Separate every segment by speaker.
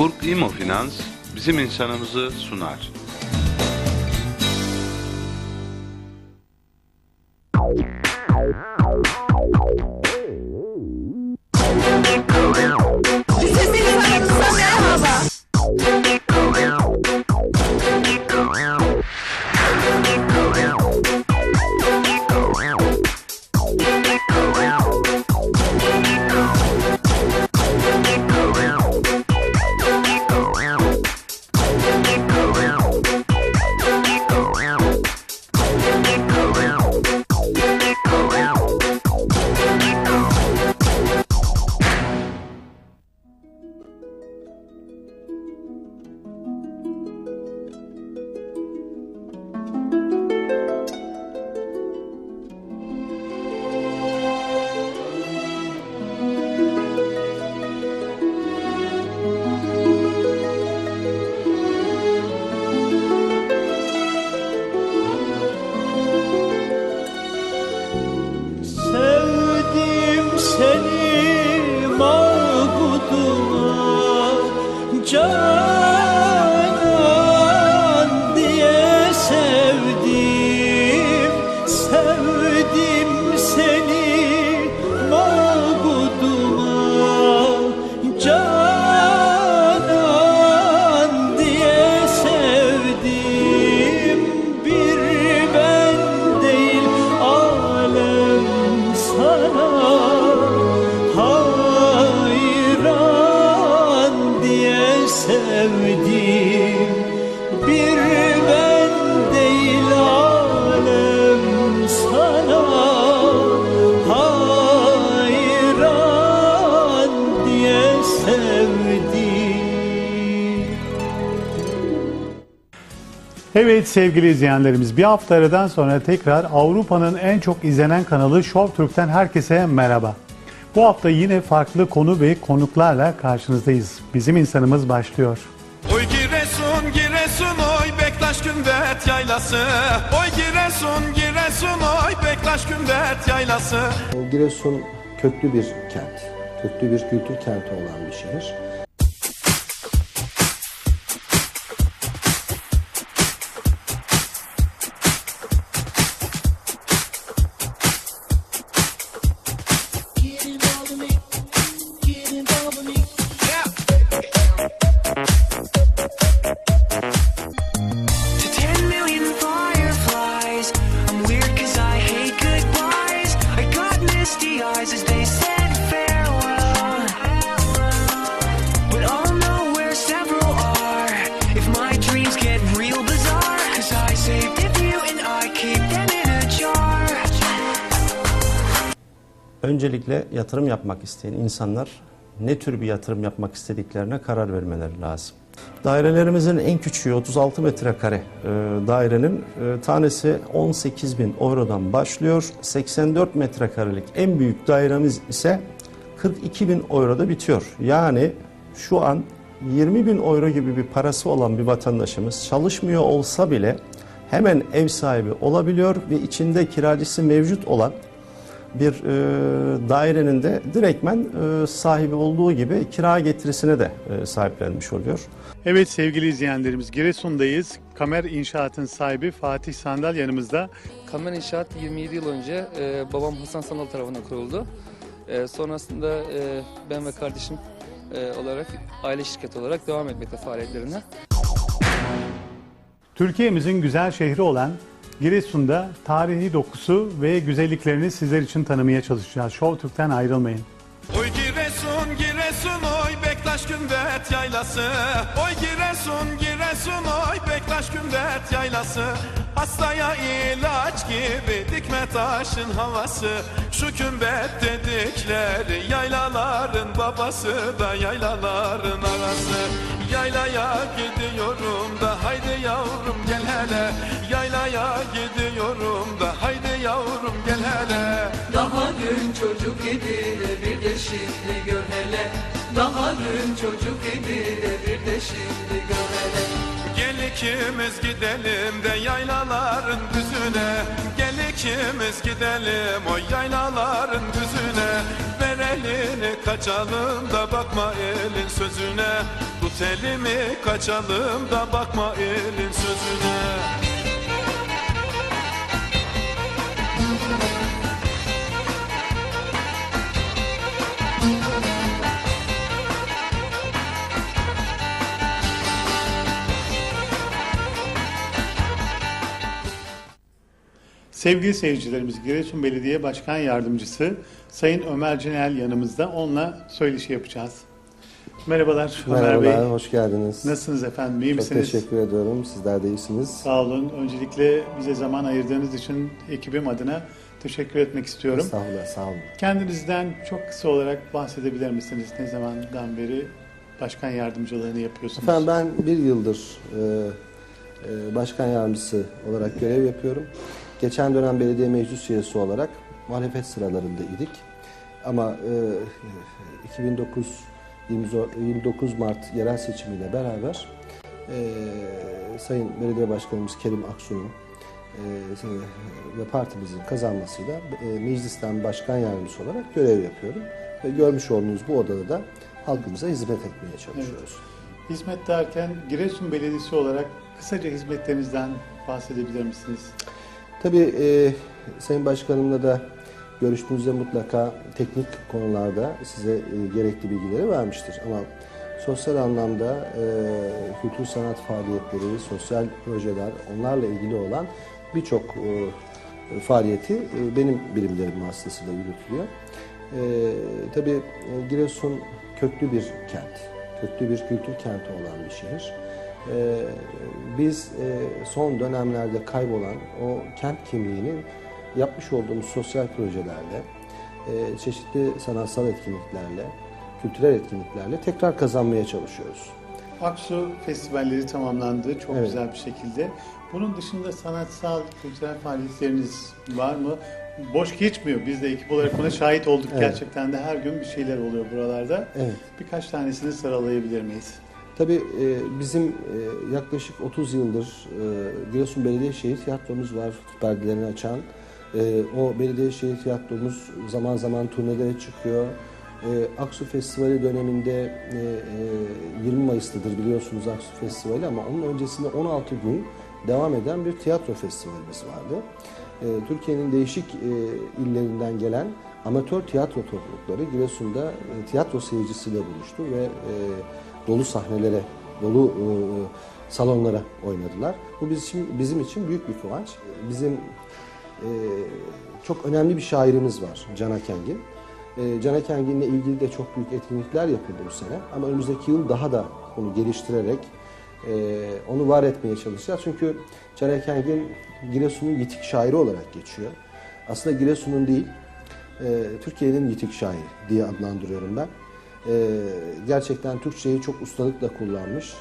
Speaker 1: Burg İmo Finans bizim insanımızı sunar.
Speaker 2: Bizim insanımıza
Speaker 3: Evet sevgili izleyenlerimiz bir hafta aradan sonra tekrar Avrupa'nın en çok izlenen kanalı Show Türk'ten herkese merhaba. Bu hafta yine farklı konu ve konuklarla karşınızdayız. Bizim insanımız başlıyor.
Speaker 4: Oy Giresun Giresun oy Bektaş Gündet yaylası Oy Giresun Giresun oy Bektaş Gündet yaylası
Speaker 5: Giresun köklü bir kent, köklü bir kültür kenti olan bir şehir.
Speaker 6: Öncelikle yatırım yapmak isteyen insanlar ne tür bir yatırım yapmak istediklerine karar vermeleri lazım. Dairelerimizin en küçüğü 36 metrekare e, dairenin e, tanesi 18 bin eurodan başlıyor. 84 metrekarelik en büyük dairemiz ise 42 bin euroda bitiyor. Yani şu an 20 bin euro gibi bir parası olan bir vatandaşımız çalışmıyor olsa bile hemen ev sahibi olabiliyor ve içinde kiracısı mevcut olan bir e, dairenin de direktmen e, sahibi olduğu gibi kira getirisine de e, sahiplenmiş oluyor.
Speaker 3: Evet sevgili izleyenlerimiz Giresun'dayız. Kamer İnşaat'ın sahibi Fatih Sandal yanımızda.
Speaker 7: Kamer İnşaat 27 yıl önce e, babam Hasan Sanal tarafından kuruldu. E, sonrasında e, ben ve kardeşim e, olarak aile şirketi olarak devam etmekte faaliyetlerine.
Speaker 3: Türkiye'mizin güzel şehri olan Giresun'da tarihi dokusu ve güzelliklerini sizler için tanımaya çalışacağız. Show Türk'ten ayrılmayın.
Speaker 4: Oy Giresun Giresun oy Bektaş Gündet yaylası Oy Giresun Giresun oy Bektaş Gündet yaylası Hastaya ilaç gibi dikme taşın havası Şu kümbet dedikleri yaylaların babası da yaylaların arası Yaylaya gidiyorum da haydi yavrum gel hele. Yaylaya gidiyorum da haydi yavrum gel hele.
Speaker 8: Daha dün çocuk idi de bir de şimdi gör hele. Daha dün çocuk idi de bir de şimdi gör hele.
Speaker 4: Gel ikimiz gidelim de yaylaların düzüne ikimiz gidelim o yaylaların düzüne? Ver elini kaçalım da bakma elin sözüne. Tut elimi kaçalım da bakma elin sözüne
Speaker 3: Sevgili seyircilerimiz, Giresun Belediye Başkan Yardımcısı Sayın Ömer Cinel yanımızda. Onunla söyleşi yapacağız. Merhabalar Ömer
Speaker 5: Merhabalar,
Speaker 3: Bey.
Speaker 5: hoş geldiniz.
Speaker 3: Nasılsınız efendim? İyi
Speaker 5: Çok
Speaker 3: misiniz?
Speaker 5: teşekkür ediyorum. Sizler de iyisiniz.
Speaker 3: Sağ olun. Öncelikle bize zaman ayırdığınız için ekibim adına teşekkür etmek istiyorum.
Speaker 5: Estağfurullah, sağ olun.
Speaker 3: Kendinizden çok kısa olarak bahsedebilir misiniz? Ne zamandan beri başkan yardımcılığını yapıyorsunuz?
Speaker 5: Efendim ben bir yıldır e, e, başkan yardımcısı olarak görev yapıyorum. Geçen dönem belediye meclis üyesi olarak muhalefet sıralarında idik. Ama e, 2009 29 Mart yerel seçimiyle beraber e, Sayın Belediye Başkanımız Kerim Aksu'nun e, ve partimizin kazanmasıyla e, meclisten başkan yardımcısı olarak görev yapıyorum. Ve görmüş olduğunuz bu odada da halkımıza hizmet etmeye çalışıyoruz.
Speaker 3: Hizmet derken Giresun Belediyesi olarak kısaca hizmetlerinizden bahsedebilir misiniz?
Speaker 5: Tabii e, Sayın Başkanımla da görüştüğünüzde mutlaka teknik konularda size e, gerekli bilgileri vermiştir. Ama sosyal anlamda e, kültür sanat faaliyetleri, sosyal projeler, onlarla ilgili olan birçok e, faaliyeti e, benim birimlerim vasıtasıyla yürütülüyor. E, tabii e, Giresun köklü bir kent, köklü bir kültür kenti olan bir şehir. Ee, biz e, son dönemlerde kaybolan o kent kimliğini yapmış olduğumuz sosyal projelerle, e, çeşitli sanatsal etkinliklerle, kültürel etkinliklerle tekrar kazanmaya çalışıyoruz.
Speaker 3: Aksu festivalleri tamamlandı çok
Speaker 5: Evet.
Speaker 3: güzel bir şekilde. Bunun dışında sanatsal, kültürel faaliyetleriniz var mı? Boş geçmiyor. Biz de ekip olarak buna şahit olduk.
Speaker 5: Evet.
Speaker 3: Gerçekten de her gün bir şeyler oluyor buralarda.
Speaker 5: Evet.
Speaker 3: Birkaç tanesini sıralayabilir miyiz?
Speaker 5: Tabii e, bizim e, yaklaşık 30 yıldır e, Giresun Belediye Şehir Tiyatromuz var, perdelerini açan. O Belediye Şehir Tiyatromuz zaman zaman turnelere çıkıyor. Aksu Festivali döneminde e, e, 20 Mayıs'tadır biliyorsunuz Aksu Festivali ama onun öncesinde 16 gün devam eden bir tiyatro festivalimiz vardı. Türkiye'nin değişik illerinden gelen amatör tiyatro toplulukları Giresun'da tiyatro seyircisiyle buluştu ve dolu sahnelere, dolu e, salonlara oynadılar. Bu bizim bizim için büyük bir kıvanç. Bizim e, çok önemli bir şairimiz var Can Akengin. E, Can Akengin'le ilgili de çok büyük etkinlikler yapıldı bu sene. Ama önümüzdeki yıl daha da onu geliştirerek e, onu var etmeye çalışacağız. Çünkü Can Akengin Giresun'un yitik şairi olarak geçiyor. Aslında Giresun'un değil, e, Türkiye'nin yitik şairi diye adlandırıyorum ben. E, gerçekten Türkçeyi çok ustalıkla kullanmış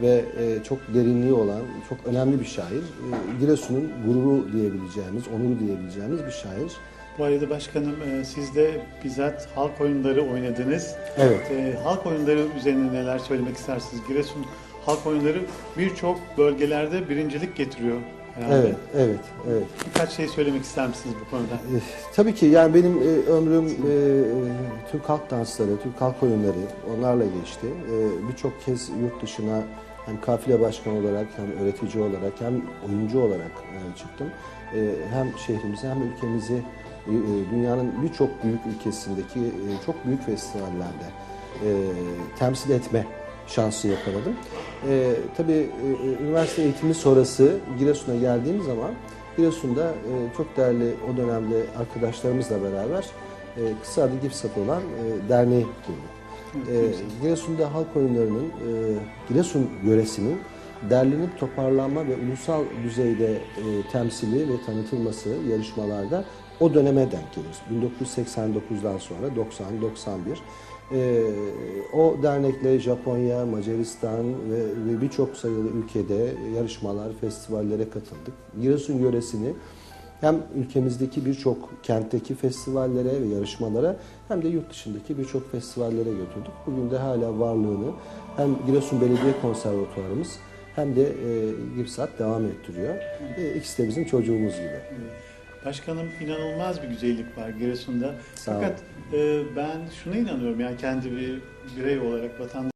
Speaker 5: ve e, çok derinliği olan, çok önemli bir şair. E, Giresun'un gururu diyebileceğimiz, onuru diyebileceğimiz bir şair.
Speaker 3: Bu arada başkanım e, siz de bizzat halk oyunları oynadınız.
Speaker 5: Evet.
Speaker 3: E, halk oyunları üzerine neler söylemek istersiniz? Giresun halk oyunları birçok bölgelerde birincilik getiriyor herhalde.
Speaker 5: Evet, evet, evet.
Speaker 3: Birkaç şey söylemek ister misiniz bu konuda?
Speaker 5: E, tabii ki yani benim e, ömrüm e, Türk halk dansları, Türk halk oyunları onlarla geçti. E, Birçok kez yurt dışına hem kafile başkanı olarak hem öğretici olarak hem oyuncu olarak e, çıktım. E, hem şehrimizi hem ülkemizi e, dünyanın birçok büyük ülkesindeki e, çok büyük festivallerde e, temsil etme şansı yakaladım. E, tabii e, üniversite eğitimi sonrası Giresun'a geldiğim zaman Giresun'da e, çok değerli o dönemde arkadaşlarımızla beraber e, Kısa Adı Gipsat olan e, derneği kurduk. E, Giresun'da halk oyunlarının, e, Giresun yöresinin derlenip toparlanma ve ulusal düzeyde e, temsili ve tanıtılması yarışmalarda o döneme denk gelir. 1989'dan sonra 90-91 e, o dernekle Japonya, Macaristan ve, ve birçok sayılı ülkede yarışmalar, festivallere katıldık. Giresun yöresini hem ülkemizdeki birçok kentteki festivallere ve yarışmalara hem de yurt dışındaki birçok festivallere götürdük. Bugün de hala varlığını hem Giresun Belediye Konservatuvarımız hem de e, GİPSAT devam ettiriyor. E, ikisi de bizim çocuğumuz gibi.
Speaker 3: Başkanım inanılmaz bir güzellik var Giresun'da.
Speaker 5: Sağ olun.
Speaker 3: Fakat e, ben şuna inanıyorum yani kendi bir birey olarak vatandaş